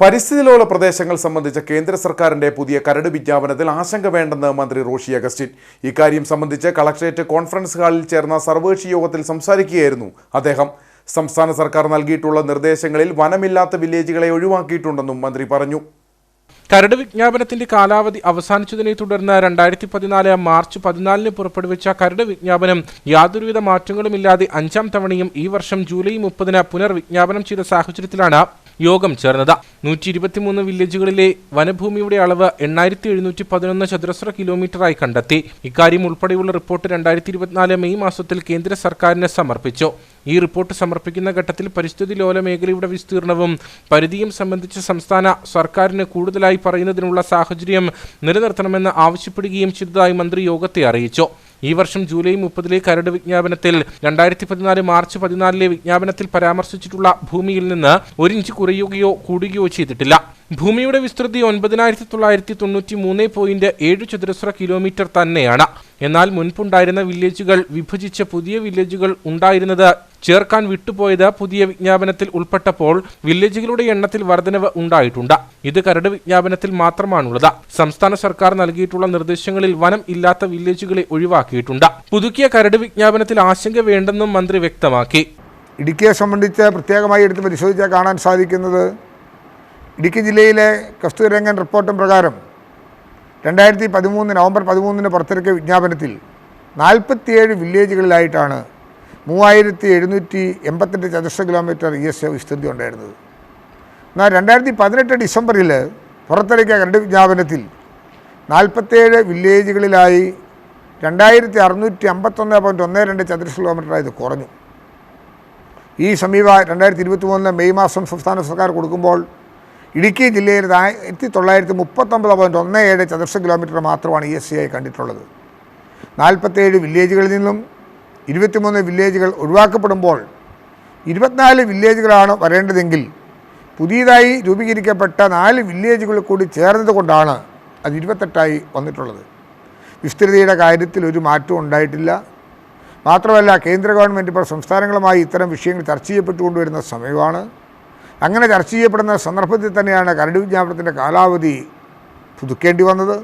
പരിസ്ഥിതി ലോല പ്രദേശങ്ങൾ സംബന്ധിച്ച കേന്ദ്ര സർക്കാരിന്റെ പുതിയ കരട് വിജ്ഞാപനത്തിൽ ആശങ്ക വേണ്ടെന്ന് മന്ത്രി റോഷി അഗസ്റ്റിൻ. ഇക്കാര്യം സംബന്ധിച്ച് കളക്ടറേറ്റ് കോൺഫറൻസ് ഹാളിൽ ചേർന്ന സർവകക്ഷി യോഗത്തിൽ സംസാരിക്കുകയായിരുന്നു അദ്ദേഹം. സംസ്ഥാന സർക്കാർ നൽകിയിട്ടുള്ള നിർദ്ദേശങ്ങളിൽ വനമില്ലാത്ത വില്ലേജുകളെ ഒഴിവാക്കിയിട്ടുണ്ടെന്നും മന്ത്രി പറഞ്ഞു. കരട് വിജ്ഞാപനത്തിന്റെ കാലാവധി അവസാനിച്ചതിനെ തുടർന്ന് രണ്ടായിരത്തി പതിനാല് മാർച്ച് പതിനാലിന് പുറപ്പെടുവിച്ച കരട് വിജ്ഞാപനം യാതൊരുവിധ മാറ്റങ്ങളുമില്ലാതെ അഞ്ചാം തവണയും ഈ വർഷം ജൂലൈ മുപ്പതിന് പുനർവിജ്ഞാപനം ചെയ്ത സാഹചര്യത്തിലാണ് യോഗം ചേർന്നത്. നൂറ്റി ഇരുപത്തിമൂന്ന് വില്ലേജുകളിലെ വനഭൂമിയുടെ അളവ് എണ്ണായിരത്തി എഴുന്നൂറ്റി പതിനൊന്ന് ചതുരശ്ര കിലോമീറ്ററായി കണ്ടെത്തി. ഇക്കാര്യം ഉൾപ്പെടെയുള്ള റിപ്പോർട്ട് രണ്ടായിരത്തി ഇരുപത്തിനാല് മെയ് മാസത്തിൽ കേന്ദ്ര സർക്കാരിന് സമർപ്പിച്ചു. ഈ റിപ്പോർട്ട് സമർപ്പിക്കുന്ന ഘട്ടത്തിൽ പരിസ്ഥിതി ലോല മേഖലയുടെ വിസ്തീർണവും പരിധിയും സംബന്ധിച്ച് സംസ്ഥാന സർക്കാരിന് കൂടുതലായി പറയുന്നതിനുള്ള സാഹചര്യം നിലനിർത്തണമെന്ന് ആവശ്യപ്പെടുകയും ചെയ്തതായി മന്ത്രി യോഗത്തെ അറിയിച്ചു. ഈ വർഷം ജൂലൈ മുപ്പതിലെ കരട് വിജ്ഞാപനത്തിൽ രണ്ടായിരത്തി പതിനാല് മാർച്ച് പതിനാലിലെ വിജ്ഞാപനത്തിൽ പരാമർശിച്ചിട്ടുള്ള ഭൂമിയിൽ നിന്ന് ഒരു ഇഞ്ച് കുറയുകയോ കൂടുകയോ ചെയ്തിട്ടില്ല. ഭൂമിയുടെ വിസ്തൃതി ഒൻപതിനായിരത്തി തൊള്ളായിരത്തി തൊണ്ണൂറ്റി മൂന്ന് പോയിന്റ് ഏഴ് ചതുരശ്ര കിലോമീറ്റർ തന്നെയാണ്. എന്നാൽ മുൻപുണ്ടായിരുന്ന വില്ലേജുകൾ വിഭജിച്ച പുതിയ വില്ലേജുകൾ ഉണ്ടായിരുന്നത് ചേർക്കാൻ വിട്ടുപോയത് പുതിയ വിജ്ഞാപനത്തിൽ ഉൾപ്പെട്ടപ്പോൾ വില്ലേജുകളുടെ എണ്ണത്തിൽ വർധനവ് ഉണ്ടായിട്ടുണ്ട്. ഇത് കരട് വിജ്ഞാപനത്തിൽ മാത്രമാണുള്ളത്. സംസ്ഥാന സർക്കാർ നൽകിയിട്ടുള്ള നിർദ്ദേശങ്ങളിൽ വനം ഇല്ലാത്ത വില്ലേജുകളെ ഒഴിവാക്കിയിട്ടുണ്ട്. പുതുക്കിയ കരട് വിജ്ഞാപനത്തിൽ ആശങ്ക വേണ്ടെന്നും മന്ത്രി വ്യക്തമാക്കി. ഇടുക്കിയെ സംബന്ധിച്ച് പ്രത്യേകമായി എടുത്ത് പരിശോധിച്ചാൽ കാണാൻ സാധിക്കുന്നത് ഇടുക്കി ജില്ലയിലെ കസ്തൂരംഗൻ റിപ്പോർട്ടും പ്രകാരം രണ്ടായിരത്തി പതിമൂന്ന് നവംബർ പതിമൂന്നിന് പുറത്തിറക്കിയ വിജ്ഞാപനത്തിൽ നാൽപ്പത്തിയേഴ് വില്ലേജുകളിലായിട്ടാണ് മൂവായിരത്തി എഴുന്നൂറ്റി എൺപത്തെട്ട് ചതുരശ്ര കിലോമീറ്റർ ഇ എസ് എ വിസ്തൃതി ഉണ്ടായിരുന്നത്. എന്നാൽ രണ്ടായിരത്തി പതിനെട്ട് ഡിസംബറിൽ പുറത്തിറക്കിയ കരട് വിജ്ഞാപനത്തിൽ നാൽപ്പത്തേഴ് വില്ലേജുകളിലായി രണ്ടായിരത്തി അറുന്നൂറ്റി അമ്പത്തൊന്ന് പോയിന്റ് ഒന്ന് രണ്ട് ചതുരശ്ര കിലോമീറ്ററായി ഇത് കുറഞ്ഞു. ഈ സമീപ രണ്ടായിരത്തി ഇരുപത്തി മൂന്നിലെ മെയ് മാസം സംസ്ഥാന സർക്കാർ കൊടുക്കുമ്പോൾ ഇടുക്കി ജില്ലയിൽ ആയിരത്തി തൊള്ളായിരത്തി മുപ്പത്തൊമ്പത് പോയിന്റ് ഒന്ന് ഏഴ് ചതുരശ്ര കിലോമീറ്റർ മാത്രമാണ് ഇ എസ് സി ആയി കണ്ടിട്ടുള്ളത്. നാൽപ്പത്തേഴ് വില്ലേജുകളിൽ നിന്നും ഇരുപത്തിമൂന്ന് വില്ലേജുകൾ ഒഴിവാക്കപ്പെടുമ്പോൾ ഇരുപത്തിനാല് വില്ലേജുകളാണ് വരേണ്ടതെങ്കിൽ പുതിയതായി രൂപീകരിക്കപ്പെട്ട നാല് വില്ലേജുകൾ കൂടി ചേർന്നതുകൊണ്ടാണ് അത് ഇരുപത്തെട്ടായി വന്നിട്ടുള്ളത്. വിസ്തൃതിയുടെ കാര്യത്തിൽ ഒരു മാറ്റവും ഉണ്ടായിട്ടില്ല. മാത്രമല്ല കേന്ദ്ര ഗവൺമെന്റ് ഇപ്പോൾ സംസ്ഥാനങ്ങളുമായി ഇത്തരം വിഷയങ്ങൾ ചർച്ച ചെയ്യപ്പെട്ടുകൊണ്ടുവരുന്ന സമയമാണ്. അങ്ങനെ ചർച്ച ചെയ്യപ്പെടുന്ന സന്ദർഭത്തിൽ തന്നെയാണ് കരട് വിജ്ഞാപനത്തിന്റെ കാലാവധി പുതുക്കേണ്ടി വന്നത്.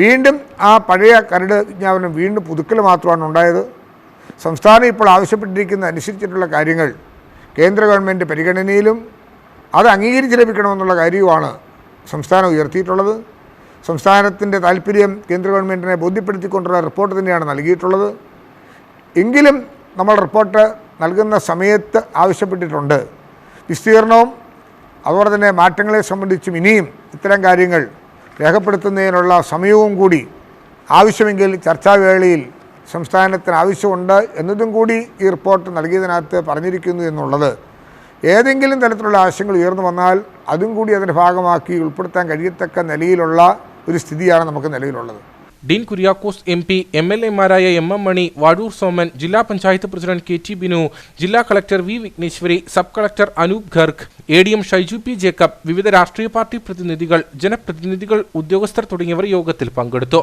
വീണ്ടും ആ പഴയ കരട് വിജ്ഞാപനം വീണ്ടും പുതുക്കൽ മാത്രമാണ് ഉണ്ടായത്. സംസ്ഥാനം ഇപ്പോൾ ആവശ്യപ്പെട്ടിരിക്കുന്ന അനുസരിച്ചിട്ടുള്ള കാര്യങ്ങൾ കേന്ദ്ര ഗവൺമെന്റ് പരിഗണനയിലും അത് അംഗീകരിച്ച് ലഭിക്കണമെന്നുള്ള കാര്യവുമാണ് സംസ്ഥാനം ഉയർത്തിയിട്ടുള്ളത്. സംസ്ഥാനത്തിന്റെ താല്പര്യം കേന്ദ്ര ഗവൺമെന്റിനെ ബോധ്യപ്പെടുത്തിക്കൊണ്ടുള്ള റിപ്പോർട്ട് തന്നെയാണ് നൽകിയിട്ടുള്ളത്. എങ്കിലും നമ്മൾ റിപ്പോർട്ട് നൽകുന്ന സമയത്ത് ആവശ്യപ്പെട്ടിട്ടുണ്ട്. വിസ്തീർണവും അതുപോലെ തന്നെ മാറ്റങ്ങളെ സംബന്ധിച്ചും ഇനിയും ഇത്തരം കാര്യങ്ങൾ രേഖപ്പെടുത്തുന്നതിനുള്ള സമയവും കൂടി ആവശ്യമെങ്കിൽ ചർച്ചാവേളയിൽ സംസ്ഥാനത്തിന് ആവശ്യമുണ്ട് എന്നതും കൂടി ഈ റിപ്പോർട്ട് നൽകിയതിനകത്ത് പറഞ്ഞിരിക്കുന്നു എന്നുള്ളത്. ഏതെങ്കിലും തരത്തിലുള്ള ആശയങ്ങൾ ഉയർന്നു വന്നാൽ അതും കൂടി അതിന്റെ ഭാഗമാക്കി ഉൾപ്പെടുത്താൻ കഴിയത്തക്ക നിലയിലുള്ള ഒരു സ്ഥിതിയാണ് നമുക്ക് നിലവിലുള്ളത്. Dean Kuriakose M P M L എമാരായ M M Mani Vazhoor Soman ജില്ലാ panchayat president K T Binu ജില്ലാ collector V Vighneshwari sub collector Anoop Kharg A D M Shaiju P Jacob വിവിധ രാഷ്ട്രീയ പാർട്ടി പ്രതിനിധികൾ ജനപ്രതിനിധികൾ ഉദ്യോഗസ്ഥർ തുടങ്ങിയവർ യോഗത്തിൽ പങ്കെടുത്തു.